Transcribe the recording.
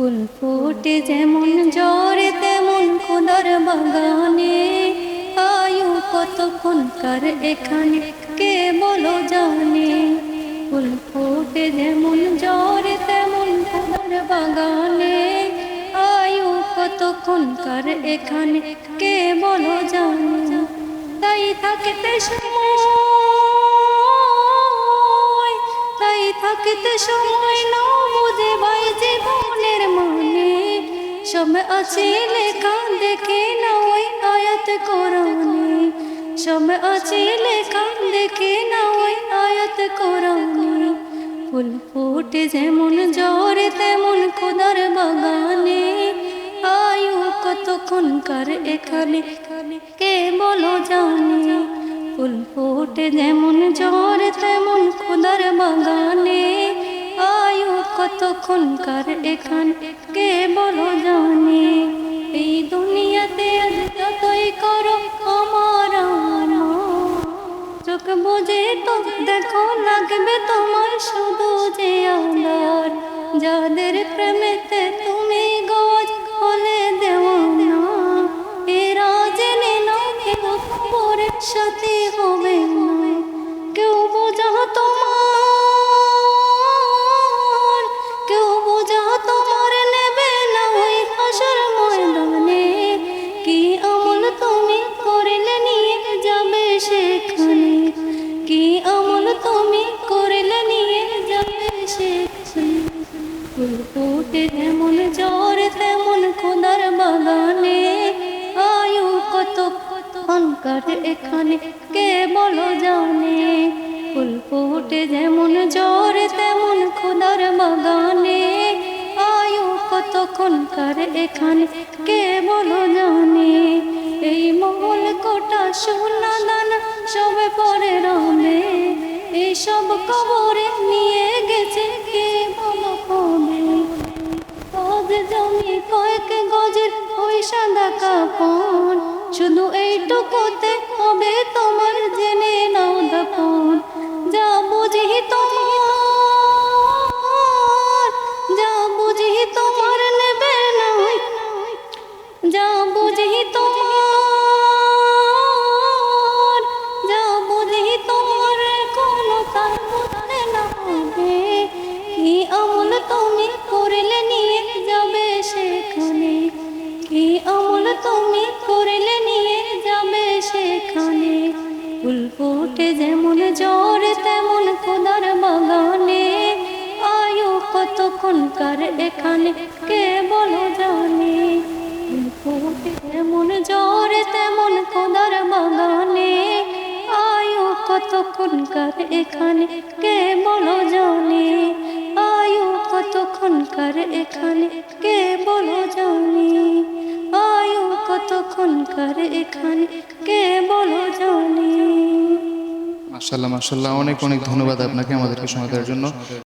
ফুল ফুটে যেমন জ্বরে তেমন খোদার বাগানে। আয়ু কত কতক্ষণকার এখানে, কে বলো জানে। ফুল ফুটে যেমন জ্বরে তেমন খোদার বাগানে। আয়ু কতক্ষণকার এখানে, কে বলো জানে। তাই থাকতে সময় থাকতে সময় নাও বুঝে ভাই জীবনের মানে। সব আছে লেখা, দেখে না ওই আয়াত কোরআনে। সব আছে লেখা, দেখে না ওই আয়াত কোরআনে। ফুল ফুটে যেমন জ্বরে তেমন খোদার বাগানে। আয়ু কতক্ষণকার এখানে? কে বলো জানে? ফুটে যেমন জ্বর তেমন খোদার বাগানে। আয়ু কতক্ষণকার এখানে কে বলো জানে। এই দুনিয়াতে যতই করো আমার আমার চোখ বুঝে তো দেখো, লাগবে তোমার শুধু যে আলার যাদের প্রেমেতে তুমি গজ হলে না এরা জেনে না সাথে কি আমল তুমি করলে নিয়ে যাবে যেমন তেমন বাগানে। আয়ু কত এখানে, কে বলো জানে? ফুল ফুটে যেমন জ্বর, তেমন খোদার বাগানে। আয়ু কতক্ষণকার এখানে, কে বলো জানে? সব কবরে নিয়ে গেছে কে বলো কবে? গজ জমি কয়েক গজের ওই সাদা কাপড়। শুধু এইটুকুতে হবে তোমার জেনে তুমি করলে নিয়ে যাবে সেখানে। ফুল ফুটে যেমন জ্বর তেমন খোদার বাগানে। আয়ু কতক্ষণকার এখানে, কে বলো জানে। যেমন জ্বর তেমন খোদার বাগানে। আয়ু কতক্ষণকার এখানে, কে বলো জানে। আয়ু কতক্ষণকার এখানে, কে বলো জানে। কতক্ষণকার এখানে? কে বলো জানি। মাসাল্লাহ মাসাল্লাহ অনেক অনেক ধন্যবাদ আপনাকে আমাদেরকে সময় দেওয়ার জন্য।